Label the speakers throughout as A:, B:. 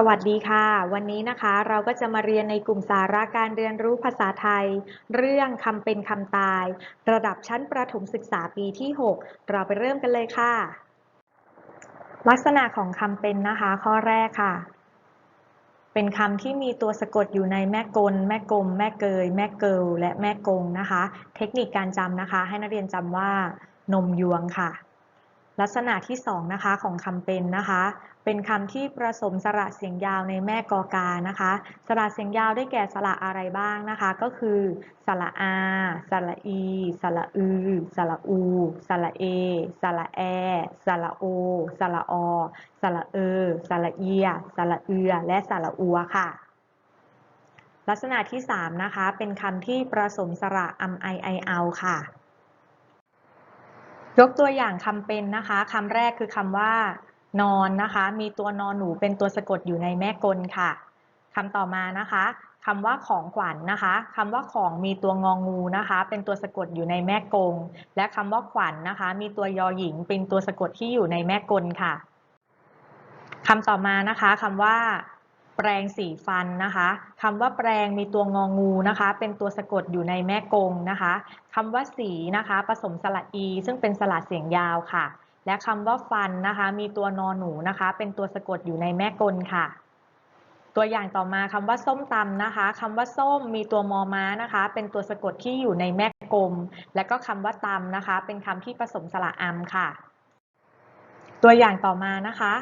A: สวัสดีค่ะ วันนี้นะคะเราก็จะมาเรียนในกลุ่มสาระการเรียนรู้ภาษาไทย เรื่องคำเป็นคำตาย ระดับชั้นประถมศึกษาปีที่ 6 เราไปเริ่มกันเลยค่ะ ลักษณะของคำเป็นนะคะ ข้อแรกค่ะ เป็นคำที่มีตัวสะกดอยู่ในแม่กล แม่กลม แม่เกย แม่เกิลและแม่กงนะคะ เทคนิคการจำนะคะ ให้นักเรียนจำว่านมยวงค่ะ ลักษณะที่สองนะคะของคำเป็นนะคะ เป็นคำที่ผสมสระเสียงยาวในแม่กอกานะคะ สระเสียงยาวได้แก่สระอะไรบ้างนะคะ ก็คือ สระอา สระอี สระอือ สระอู สระเอ สระแอ สระโอ สระอ สระเออสระเอีย สระเอือ และสระอัวค่ะลักษณะที่ 3 นะคะ เป็นคำที่ผสมสระอัมไอไอเอาค่ะ ยกตัวอย่างคำเป็นนะคะคำแรกคือคำว่านอนนะคะ มีตัวนอนหนูเป็นตัวสะกดอยู่ในแม่กลค่ะคำต่อมานะคะคำว่าของขวัญนนะคะคำว่าของมีตัวงองูนะคะ เป็นตัวสะกดอยู่ในแม่กง และคำว่าขวัญนนะคะ มีตัวยอหญิงเป็นตัวสะกดที่อยู่ในแม่กลค่ะคำต่อมานะคะคำว่า แปรงสีฟันนะคะคำว่าแปรงมีตัวงองูนะคะ เป็นตัวสะกดอยู่ในแม่กงนะคะคำว่าสีนะคะ ผสมสระอี ซึ่งเป็นสระเสียงยาวค่ะ และคำว่าฟันนะคะ มีตัวนอหนูนะคะ เป็นตัวสะกดอยู่ในแม่กลค่ะ ตัวอย่างต่อมาคำว่าส้มตำนะคะคำว่าส้มมีตัวมอม้านะคะ เป็นตัวสะกดที่อยู่ในแม่กลม และก็คำว่าตำนะคะ เป็นคำที่ผสมสระอัมค่ะ ตัวอย่างต่อมานะคะ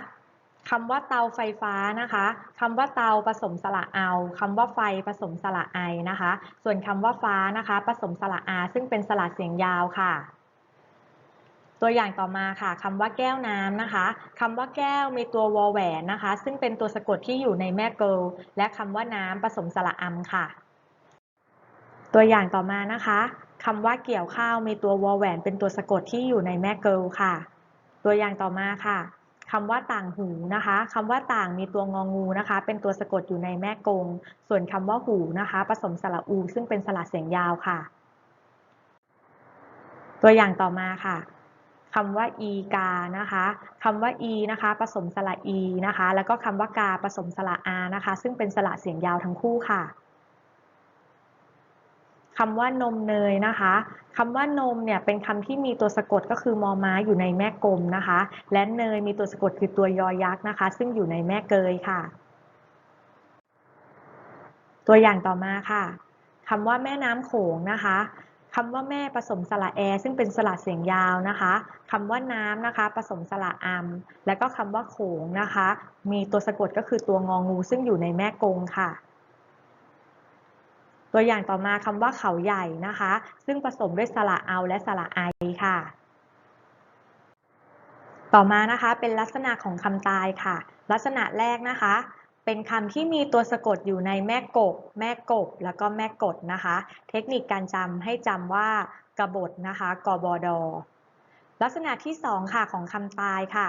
A: คำว่าเตาไฟฟ้านะคะคำว่าเตาผสมสระเอาคำว่าไฟผสมสระไอนะคะ ส่วนคำว่าฟ้านะคะผสมสระอาซึ่งเป็นสระเสียงยาวค่ะ ตัวอย่างต่อมาค่ะคำว่าแก้วน้ำนะคะคำว่าแก้วมีตัววอแหวนนะคะ ซึ่งเป็นตัวสะกดที่อยู่ในแม่เกลและคำว่าน้ำผสมสระอัมค่ะ ตัวอย่างต่อมานะคะคำว่าเกี่ยวข้าวมีตัววอแหวนเป็นตัวสะกดที่อยู่ในแม่เกลค่ะ ตัวอย่างต่อมาค่ะ คำว่าต่างหูนะคะคำว่าต่างมีตัวงองูนะคะ เป็นตัวสะกดอยู่ในแม่กง ส่วนคำว่าหูนะคะ ผสมสระอู ซึ่งเป็นสระเสียงยาวค่ะ ตัวอย่างต่อมาค่ะคำว่าอีกานะคะคำว่าอีนะคะผสมสระอีนะคะ แล้วก็คำว่ากาผสมสระอานะคะ ซึ่งเป็นสระเสียงยาวทั้งคู่ค่ะ คำว่านมเนยนะคะคำว่านมเนี่ยเป็นคำที่มีตัวสะกดก็คือมอม้าอยู่ในแม่กลมนะคะ และเนยมีตัวสะกดคือตัวยอยักษ์นะคะ ซึ่งอยู่ในแม่เกยค่ะ ตัวอย่างต่อมาค่ะคำว่าแม่น้ำโขงนะคะคำว่าแม่ผสมสระแอซึ่งเป็นสระเสียงยาวนะคะคำว่าน้ำนะคะผสมสระอัมและก็คำว่าโขงนะคะ มีตัวสะกดก็คือตัวงองูซึ่งอยู่ในแม่กงค่ะ ตัวอย่างต่อมาคำว่าเขาใหญ่นะคะ ซึ่งผสมด้วยสระเอาและสระไอค่ะ ต่อมานะคะเป็นลักษณะของคำตายค่ะ ลักษณะแรกนะคะ เป็นคำที่มีตัวสะกดอยู่ในแม่กบ แม่กบ แล้วก็แม่กดนะคะ เทคนิคการจำให้จำว่ากบฏนะคะกบดลักษณะที่2ค่ะของคำตายค่ะ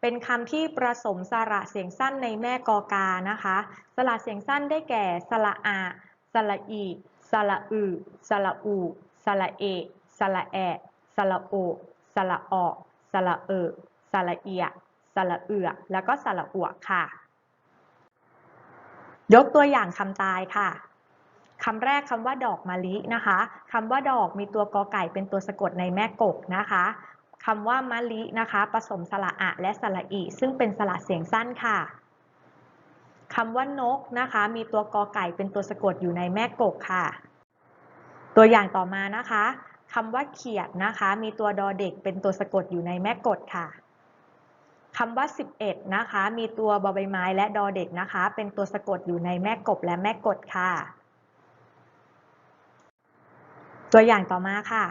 A: เป็นคำที่ผสมสระเสียงสั้นในแม่กอกานะคะ สระเสียงสั้นได้แก่สระอา สระอี สระอือ สระอู สระเอ สระแอ สระโอ สระออสระเออ สระเอีย สระเอือ แล้วก็สระอวค่ะ ยกตัวอย่างคำตายค่ะคำแรกคำว่าดอกมะลินะคะคำว่าดอกมีตัวกอไก่เป็นตัวสะกดในแม่กบนะคะคำว่ามะลินะคะ ผสมสระอะและสระอีซึ่งเป็นสระเสียงสั้นค่ะ คำว่านกนะคะ มีตัวกอไก่เป็นตัวสะกดอยู่ในแม่กกค่ะ ตัวอย่างต่อมานะคะคำว่าเขียดนะคะ มีตัวดอเด็กเป็นตัวสะกดอยู่ในแม่กดค่ะคำว่า 11 นะคะ มีตัวบอใบไม้และดอเด็กนะคะ เป็นตัวสะกดอยู่ในแม่กบและแม่กดค่ะ ตัวอย่างต่อมาค่ะ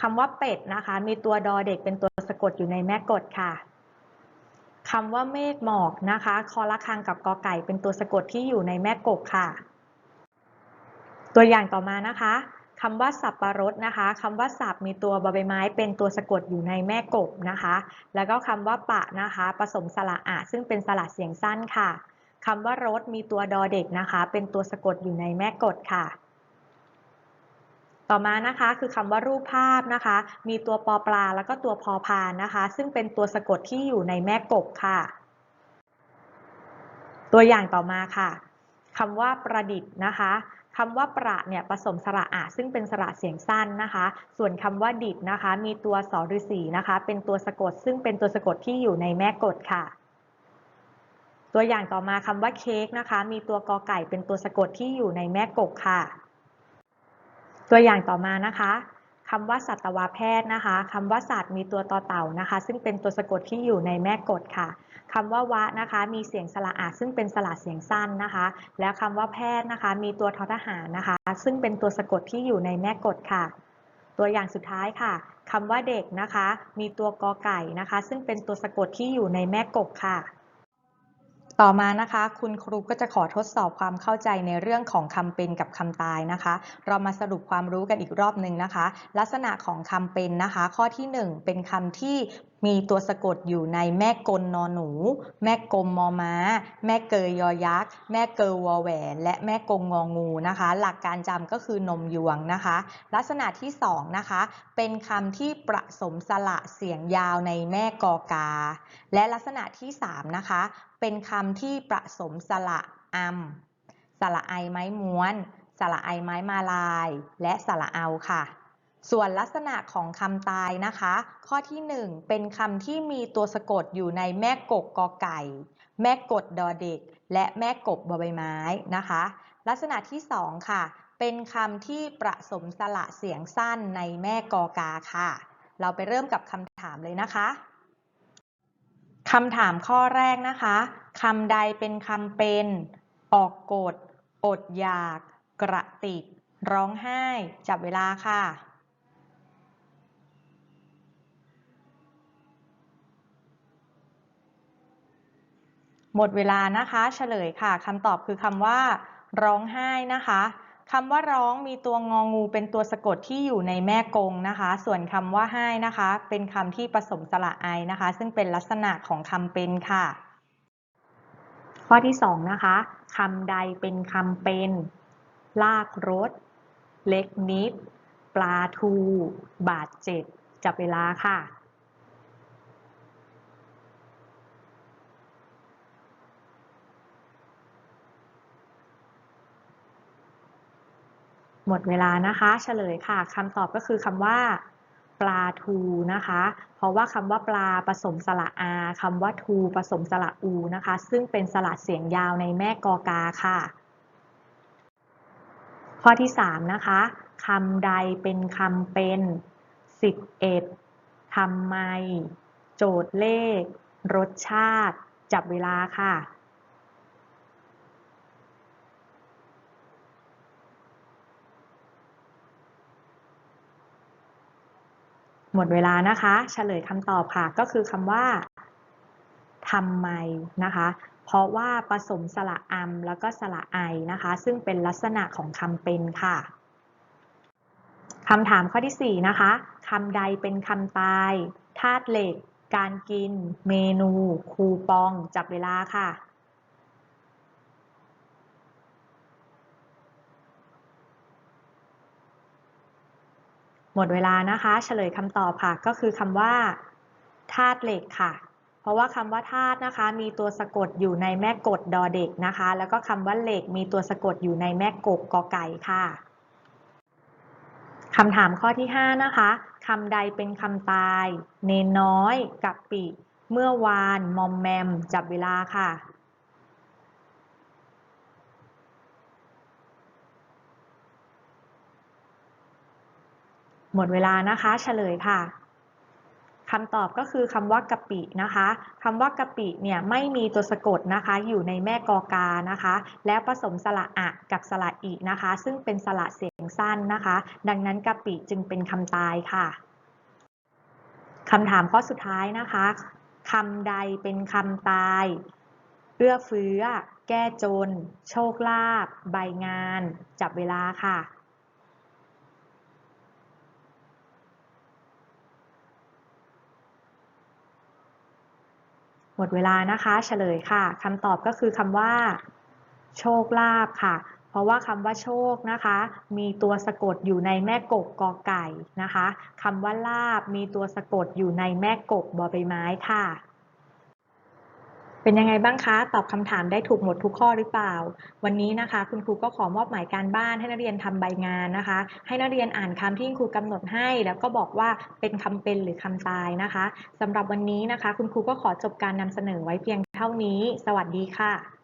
A: คำว่าเป็ดนะคะ มีตัวดอเด็กเป็นตัวสะกดอยู่ในแม่กดค่ะ คำว่าเมฆหมอกนะคะ คอละคังกับกอไก่เป็นตัวสะกดที่อยู่ในแม่กบค่ะ ตัวอย่างต่อมานะคะคำว่าสับปะรดนะคะคำว่าสับมีตัวบใบไม้เป็นตัวสะกดอยู่ในแม่กบนะคะ แล้วก็คำว่าปะนะคะผสมสระอะซึ่งเป็นสระเสียงสั้นค่ะคำว่ารถมีตัวดอเด็กนะคะ เป็นตัวสะกดอยู่ในแม่กดค่ะ ต่อมานะคะคือคำว่ารูปภาพนะคะ มีตัวปอปลาแล้วก็ตัวพอพานนะคะ ซึ่งเป็นตัวสะกดที่อยู่ในแม่กบค่ะ ตัวอย่างต่อมาค่ะคำว่าประดิษฐ์นะคะคำว่าประเนี่ยผสมสระอะซึ่งเป็นสระเสียงสั้นนะคะ ส่วนคำว่าดิดนะคะ มีตัวสอฤษีนะคะ เป็นตัวสะกด ซึ่งเป็นตัวสะกดที่อยู่ในแม่กฎค่ะ ตัวอย่างต่อมาคำว่าเค้กนะคะ มีตัวกอไก่เป็นตัวสะกดที่อยู่ในแม่กกค่ะ ตัวอย่างต่อมานะคะคำว่าสัตวแพทย์นะคะคำว่าสัตว์มีตัวต่อเต่านะคะ ซึ่งเป็นตัวสะกดที่อยู่ในแม่กฎค่ะคำว่าวะนะคะ มีเสียงสระอาซึ่งเป็นสระเสียงสั้นนะคะ แล้วคำว่าแพทย์นะคะ มีตัวทอทหารนะคะ ซึ่งเป็นตัวสะกดที่อยู่ในแม่กฎค่ะ ตัวอย่างสุดท้ายค่ะคำว่าเด็กนะคะ มีตัวกอไก่นะคะ ซึ่งเป็นตัวสะกดที่อยู่ในแม่กฎค่ะ ต่อมานะคะคุณครูก็จะขอทดสอบความเข้าใจในเรื่องของคำเป็นกับคำตายนะคะ เรามาสรุปความรู้กันอีกรอบหนึ่งนะคะ ลักษณะของคำเป็นนะคะ ข้อที่ 1 เป็นคำที่ มีตัวสะกดอยู่ในแม่กลนอนหนู แม่กลมมอม้า แม่เกยยอยักษ์ แม่เกยวอแหวน และแม่กงงองูนะคะ หลักการจำก็คือนมยวงนะคะ ลักษณะที่2นะคะ เป็นคำที่ประสมสระเสียงยาวในแม่กอกา และลักษณะที่3นะคะ เป็นคำที่ประสมสระอัมสระไอไม้ม้วน สระไอไม้มาลาย และสระเอาค่ะ ส่วนลักษณะของคำตายนะคะ ข้อที่ 1 เป็นคำที่มีตัวสะกดอยู่ในแม่กกกอไก่ แม่กดดอเด็ก และแม่กบบใบไม้นะคะ ลักษณะที่ 2 ค่ะ เป็นคำที่ประสมสระเสียงสั้นในแม่กอกาค่ะ เราไปเริ่มกับคำถามเลยนะคะคำถามข้อแรกนะคะคำใดเป็นคำเป็น ออกกฎอดอยาก กระติก ร้องไห้ จับเวลาค่ะ หมดเวลานะคะเฉลยค่ะคำตอบคือคำว่า ร้องไห้นะคะคำว่าร้องมีตัวงองูเป็นตัวสะกดที่อยู่ในแม่กงนะคะ ส่วนคำว่าให้นะคะ เป็นคำที่ผสมสระไอนะคะ ซึ่งเป็นลักษณะของคำเป็นค่ะ ข้อที่สองนะคะคำใดเป็นคำเป็น ลากรถ เล็กนิด ปลาทู บาดเจ็บจับเวลาค่ะ หมดเวลานะคะ เฉลยค่ะคำตอบก็คือคำว่า ปลาทูนะคะ เพราะว่าคำว่าปลาผสมสระอาคำว่าทูผสมสระอูนะคะ ซึ่งเป็นสระเสียงยาวในแม่กอกาค่ะ ข้อที่ 3 นะคะคำใดเป็นคำเป็น 11ทำไม โจทย์เลข รสชาติ จับเวลาค่ะ หมดเวลานะคะเฉลยคำตอบค่ะ ก็คือคำว่าทำไมนะคะ เพราะว่าผสมสระอัมแล้วก็สระไอนะคะ ซึ่งเป็นลักษณะของคำเป็นค่ะคำถามข้อที่ 4 นะคะคำใดเป็นคำตายธาตุเหล็ก การกิน เมนู คูปอง จับเวลาค่ะ หมดเวลานะคะเฉลยคำตอบค่ะ ก็คือคำว่าธาตุเหล็กค่ะ เพราะว่าคำว่าธาตุนะคะ มีตัวสะกดอยู่ในแม่กดดอเด็กนะคะ แล้วก็คำว่าเหล็กมีตัวสะกดอยู่ในแม่กกกอไก่ค่ะคำถามข้อที่ 5 นะคะคำใดเป็นคำตาย เนนน้อย กับปิเมื่อวาน มอมแมม จับเวลาค่ะ หมดเวลานะคะเฉลยค่ะคำตอบก็คือคำว่ากะปินะคะคำว่ากะปิเนี่ยไม่มีตัวสะกดนะคะ อยู่ในแม่กอกานะคะ แล้วผสมสระอะกับสระอีนะคะ ซึ่งเป็นสระเสียงสั้นนะคะ ดังนั้นกะปิจึงเป็นคำตายค่ะคำถามข้อสุดท้ายนะคะคำใดเป็นคำตายเอื้อเฟื้อ แก้จน โชคลาภ ใบงาน จับเวลาค่ะ มดเวลานะคะเฉลยค่ะคำตอบก็คือคำว่า โชคลาภค่ะ เพราะว่าคำว่าโชคนะคะ มีตัวสะกดอยู่ในแม่กกกอไก่นะคะคำว่าลาบมีตัวสะกดอยู่ในแม่กกบอใบไม้ค่ะ เป็นยังไงบ้างคะ ตอบคำถามได้ถูกหมดทุกข้อหรือเปล่า วันนี้นะคะ คุณครูก็ขอมอบหมายการบ้านให้นักเรียนทำใบงานนะคะ ให้นักเรียนอ่านคำที่ครูกำหนดให้ แล้วก็บอกว่าเป็นคำเป็นหรือคำตายนะคะสำหรับวันนี้นะคะ คุณครูก็ขอจบการนำเสนอไว้เพียงเท่านี้ สวัสดีค่ะ